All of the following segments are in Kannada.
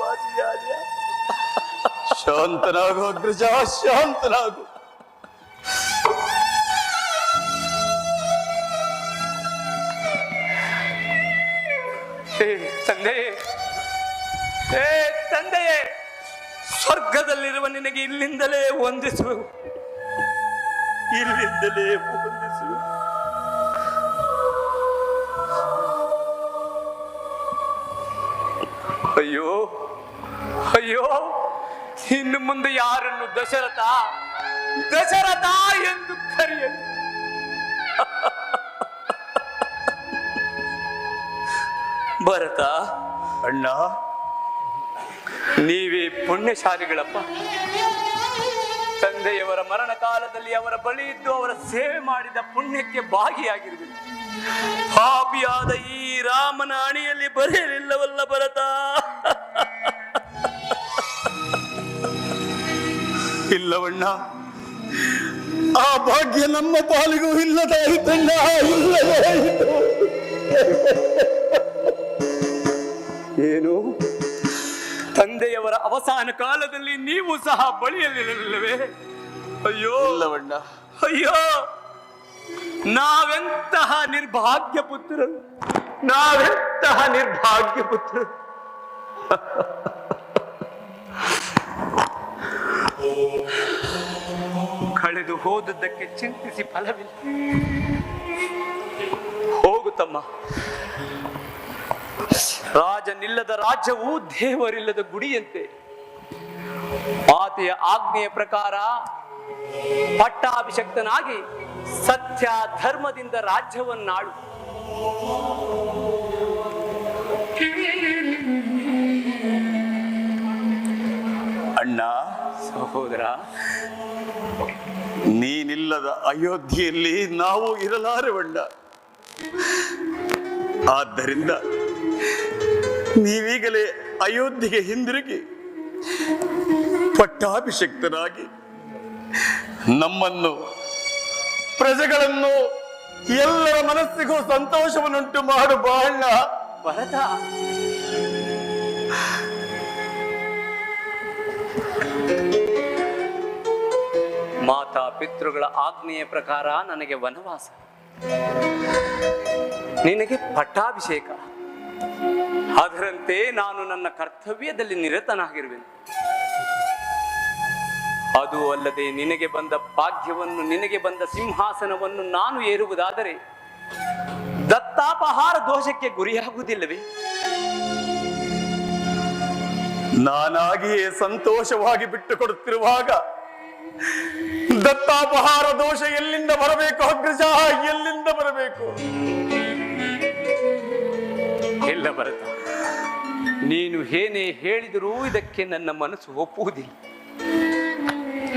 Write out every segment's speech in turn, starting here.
ವಾಸಿಯಾದ ಶಾಂತನಾಗು ಅಗ್ರಜ ಶಾಂತನಾಗು. ಹೇ ತಂದೆಯೇ ಹೇ ತಂದೆಯೇ ಸ್ವರ್ಗದಲ್ಲಿರುವ ನಿನಗೆ ಇಲ್ಲಿಂದಲೇ ವಂದಿಸುವೆ ಇಲ್ಲಿಂದಲೇ ವಂದಿಸುವೆ ಅಯ್ಯೋ ಅಯ್ಯೋ, ಇನ್ನು ಮುಂದೆ ಯಾರನ್ನು ದಶರಥ ದಶರಥ ಎಂದು ಕರೆಯಲು? ಭರತ, ಅಣ್ಣ, ನೀವೇ ಪುಣ್ಯಶಾಲಿಗಳಪ್ಪ. ತಂದೆಯವರ ಮರಣ ಕಾಲದಲ್ಲಿ ಅವರ ಬಳಿ ಇದ್ದು ಅವರ ಸೇವೆ ಮಾಡಿದ ಪುಣ್ಯಕ್ಕೆ ಭಾಗಿಯಾಗಿರುವುದು ಪಾಪಿಯಾದ ಈ ರಾಮನ ಅಣಿಯಲ್ಲಿ ಬರೆಯಲಿಲ್ಲವಲ್ಲ ಭರತ? ಇಲ್ಲವಣ್ಣ ಆ ಭಾಗ್ಯ ನಮ್ಮ ಪಾಲಿಗೂ ಇಲ್ಲದಾಯಿತಣ್ಣ ಇಲ್ಲದಾಯಿತು ಏನು? ತಂದೆಯವರ ಅವಸಾನ ಕಾಲದಲ್ಲಿ ನೀವು ಸಹ ಬಳಿಯಲಿಲ್ಲವೇ? ಅಯ್ಯೋ. ಇಲ್ಲವಣ್ಣ. ಅಯ್ಯೋ. ನಾವೆಂತಹ ನಿರ್ಭಾಗ್ಯ ಪುತ್ರರು? ನಾವೆಂತಹ ನಿರ್ಭಾಗ್ಯ ಪುತ್ರರು? ಕಳೆದು ಹೋದದ್ದಕ್ಕೆ ಚಿಂತಿಸಿ ಫಲವಿಲ್ಲ. ಹೋಗು ತಮ್ಮ. ರಾಜನಿಲ್ಲದ ರಾಜ್ಯವು ದೇವರಿಲ್ಲದ ಗುಡಿಯಂತೆ. ಆತೆಯ ಆಜ್ಞೆಯ ಪ್ರಕಾರ ಪಟ್ಟಾಭಿಷಕ್ತನಾಗಿ ಸತ್ಯ ಧರ್ಮದಿಂದ ರಾಜ್ಯವನ್ನಾಳು. ಅಣ್ಣ ಸಹೋದರ ನೀನಿಲ್ಲದ ಅಯೋಧ್ಯೆಯಲ್ಲಿ ನಾವು ಇರಲಾರವಣ್ಣ. ಆದ್ದರಿಂದ ನೀವೀಗಲೇ ಅಯೋಧ್ಯೆಗೆ ಹಿಂದಿರುಗಿ ಪಟ್ಟಾಭಿಷಕ್ತರಾಗಿ ನಮ್ಮನ್ನು, ಪ್ರಜೆಗಳನ್ನು ಎಲ್ಲರ ಮನಸ್ಸಿಗೂ ಸಂತೋಷವನ್ನುಂಟು ಮಾಡು ಬಾಳ ಭರತ. ಮಾತಾ ಪಿತೃಗಳ ಆಜ್ಞೆಯ ಪ್ರಕಾರ ನನಗೆ ವನವಾಸ. ನಿನಗೆ ಪಟ್ಟಾಭಿಷೇಕ. ಅದರಂತೆ ನಾನು ನನ್ನ ಕರ್ತವ್ಯದಲ್ಲಿ ನಿರತನಾಗಿರುವೆನು. ಅದು ಅಲ್ಲದೆ ನಿನಗೆ ಬಂದ ಭಾಗ್ಯವನ್ನು ನಿನಗೆ ಬಂದ ಸಿಂಹಾಸನವನ್ನು ನಾನು ಏರುವುದಾದರೆ ದತ್ತಾಪಹಾರ ದೋಷಕ್ಕೆ ಗುರಿಯಾಗುವುದಿಲ್ಲವೇ? ನಾನಾಗಿಯೇ ಸಂತೋಷವಾಗಿ ಬಿಟ್ಟು ಕೊಡುತ್ತಿರುವಾಗ ದತ್ತಾಪಹಾರ ದೋಷ ಎಲ್ಲಿಂದ ಬರಬೇಕು ಅಗ್ರಜ ಎಲ್ಲಿಂದ ಬರಬೇಕು? ಎಲ್ಲ ಬರತ ನೀನು ಏನೇ ಹೇಳಿದರೂ ಇದಕ್ಕೆ ನನ್ನ ಮನಸ್ಸು ಒಪ್ಪುವುದಿಲ್ಲ.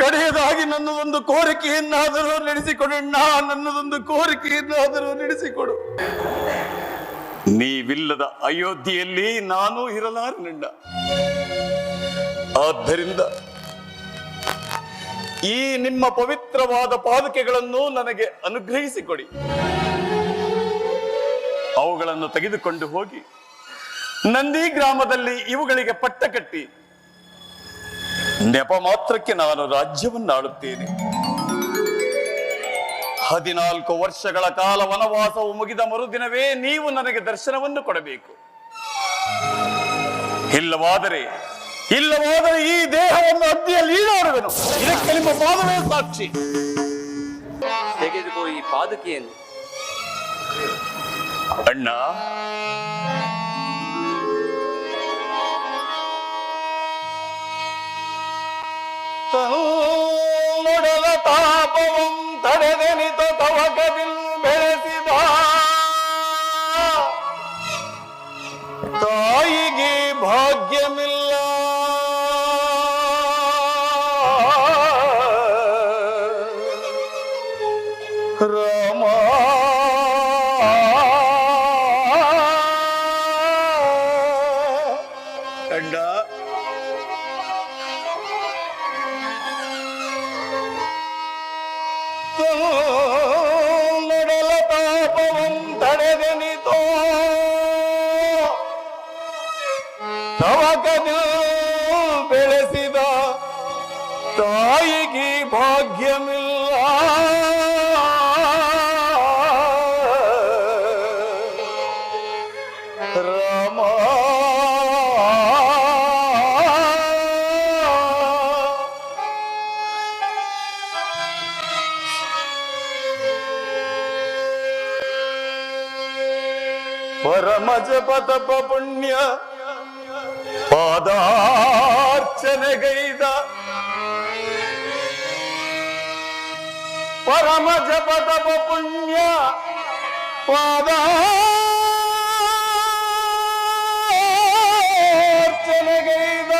ಕಡೆಯದಾಗಿ ನನ್ನದೊಂದು ಕೋರಿಕೆಯನ್ನಾದರೂ ನಡೆಸಿಕೊಡಣ್ಣ ನನ್ನದೊಂದು ಕೋರಿಕೆಯನ್ನಾದರೂ ನಡೆಸಿಕೊಡು. ನೀವಿಲ್ಲದ ಅಯೋಧ್ಯೆಯಲ್ಲಿ ನಾನು ಇರಲಾರನಣ್ಣ ಆದ್ದರಿಂದ ಈ ನಿಮ್ಮ ಪವಿತ್ರವಾದ ಪಾದಕೆಗಳನ್ನು ನನಗೆ ಅನುಗ್ರಹಿಸಿಕೊಡಿ. ಅವುಗಳನ್ನು ತೆಗೆದುಕೊಂಡು ಹೋಗಿ, ನಂದಿ ಗ್ರಾಮದಲ್ಲಿ ಇವುಗಳಿಗೆ ಪಟ್ಟ ಕಟ್ಟಿ. ನೆಪ ಮಾತ್ರಕ್ಕೆ ನಾನು ರಾಜ್ಯವನ್ನು ಆಳುತ್ತೇನೆ ಹದಿನಾಲ್ಕು ವರ್ಷಗಳ ಕಾಲ ವನವಾಸವು ಮುಗಿದ ಮರುದಿನವೇ ನೀವು ನನಗೆ ದರ್ಶನವನ್ನು ಕೊಡಬೇಕು. ಇಲ್ಲವಾದರೆ ಇಲ್ಲವಾದರೆ ಈ ದೇಹವನ್ನು ಅದ್ದಿಯಲ್ಲಿ ಈಡಾಡುವೆನು. ಇದಕ್ಕೆ ನಿಮ್ಮ ಪಾದವೇ ಸಾಕ್ಷಿ. ತೆಗೆದುಕೋ ಈ ಪಾದಕಿಯನ್ನು. ಅಣ್ಣ ತನ್ನೊಡಲ ತಾಪವಂ ತಡೆದೆನಿತ ತವಕದಿಲ್ ಬೆಳೆಸಿದ. ತಾಯಿಗೆ ಭಾಗ್ಯಮಿಲ್ಲ. ತವಕದು ಬೆಳೆಸಿದ ತಾಯಿಗೆ ಭಾಗ್ಯವಿಲ್ಲ. ರಾಮ. ಪರಮ ಜಪತಪ ಪುಣ್ಯ ಪಾದಾರ್ಚನೆಗೈದ ಪರಮ ಜಪತಪ ಪುಣ್ಯ ಪಾದಾರ್ಚನೆಗೈದ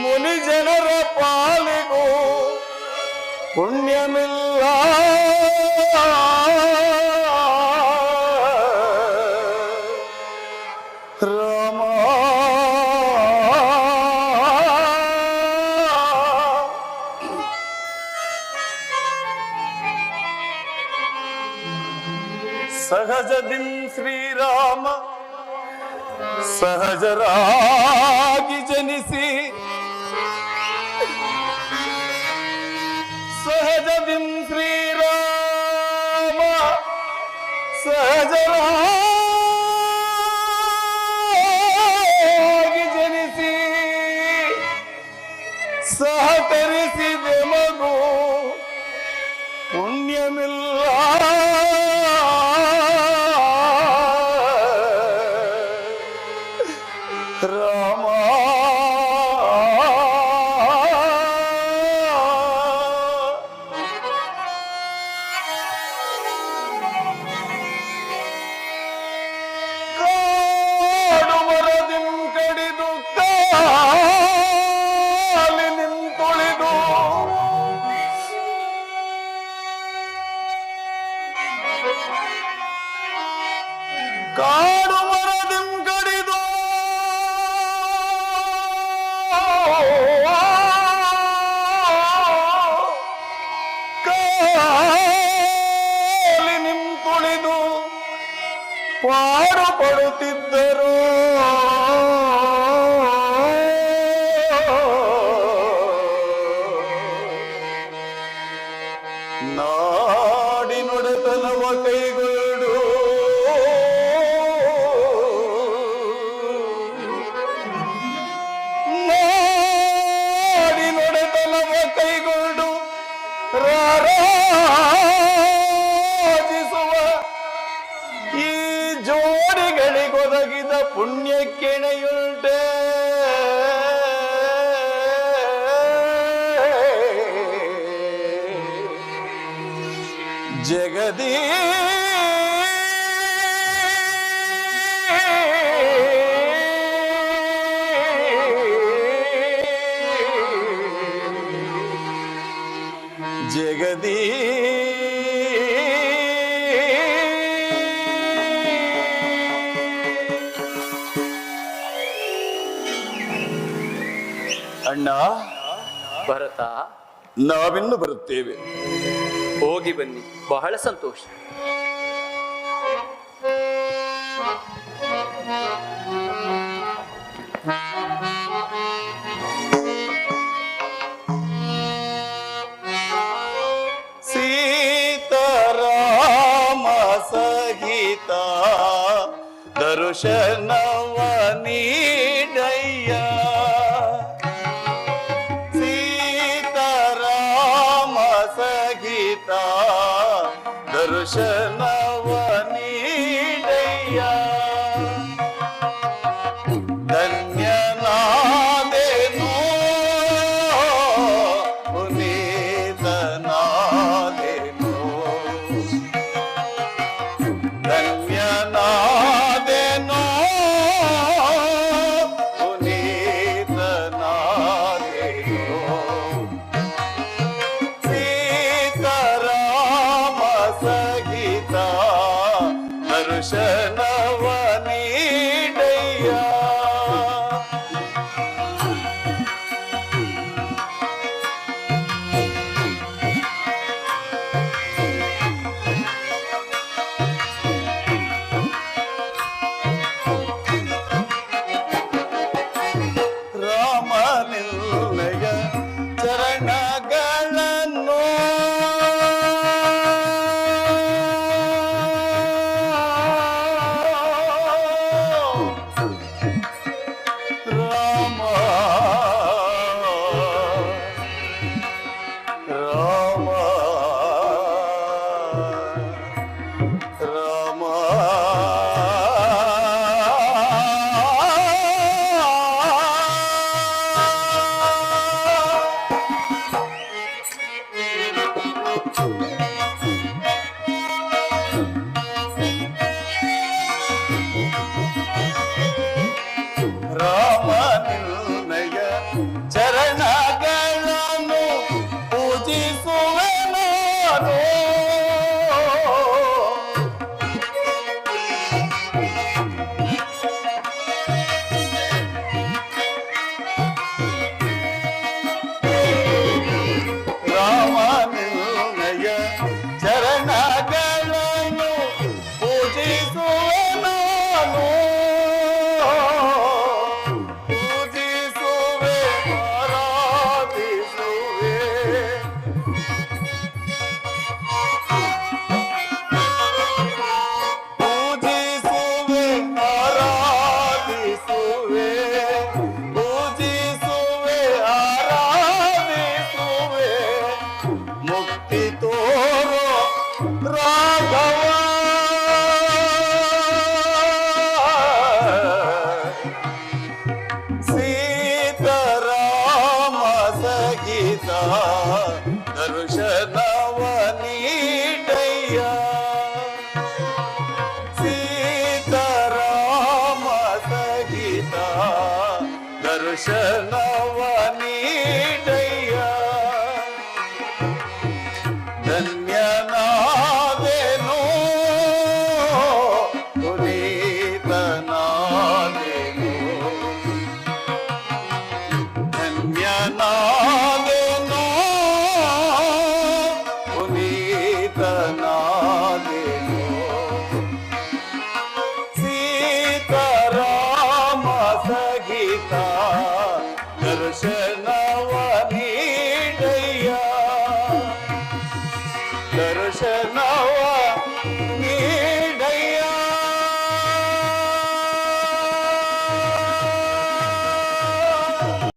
ಮುನಿ ಜನರ ಪಾಲಿಗೂ ಪುಣ್ಯಮಿಲ್ಲ ಸಹಜದಿನ್ ಶ್ರೀರಾಮ ಸಹಜರಾಗಿ ಜನಿಸಿ ಸಹಜದಿಂ ಶ್ರೀರಾಮ ಸಹಜರಾಗಿ ಜನಿಸಿ ಸಹಕರಿಸಿದೆ ಮಗು ಪುಣ್ಯಮಿಲ್ಲ ನಿಂತುಳಿದು ಪಾಡು ಪಡುತ್ತಿದ್ದರು. ನಾಡಿ ನುಡತನವ ಕೈಗೊಳ್ಳು. ನಾಡಿ ನುಡತನವ ರಾರಾಜಿಸುವ ಈ ಜೋಡಿಗಳಿಗೊದಗಿದ ಪುಣ್ಯಕ್ಕೆಣೆಯುಂಟೆ ಭರತ ನಾವಿನ್ನು ಬರುತ್ತೇವೆ. ಹೋಗಿ ಬನ್ನಿ. ಬಹಳ ಸಂತೋಷ. ಸೀತಾರಾಮ 什么 Internacional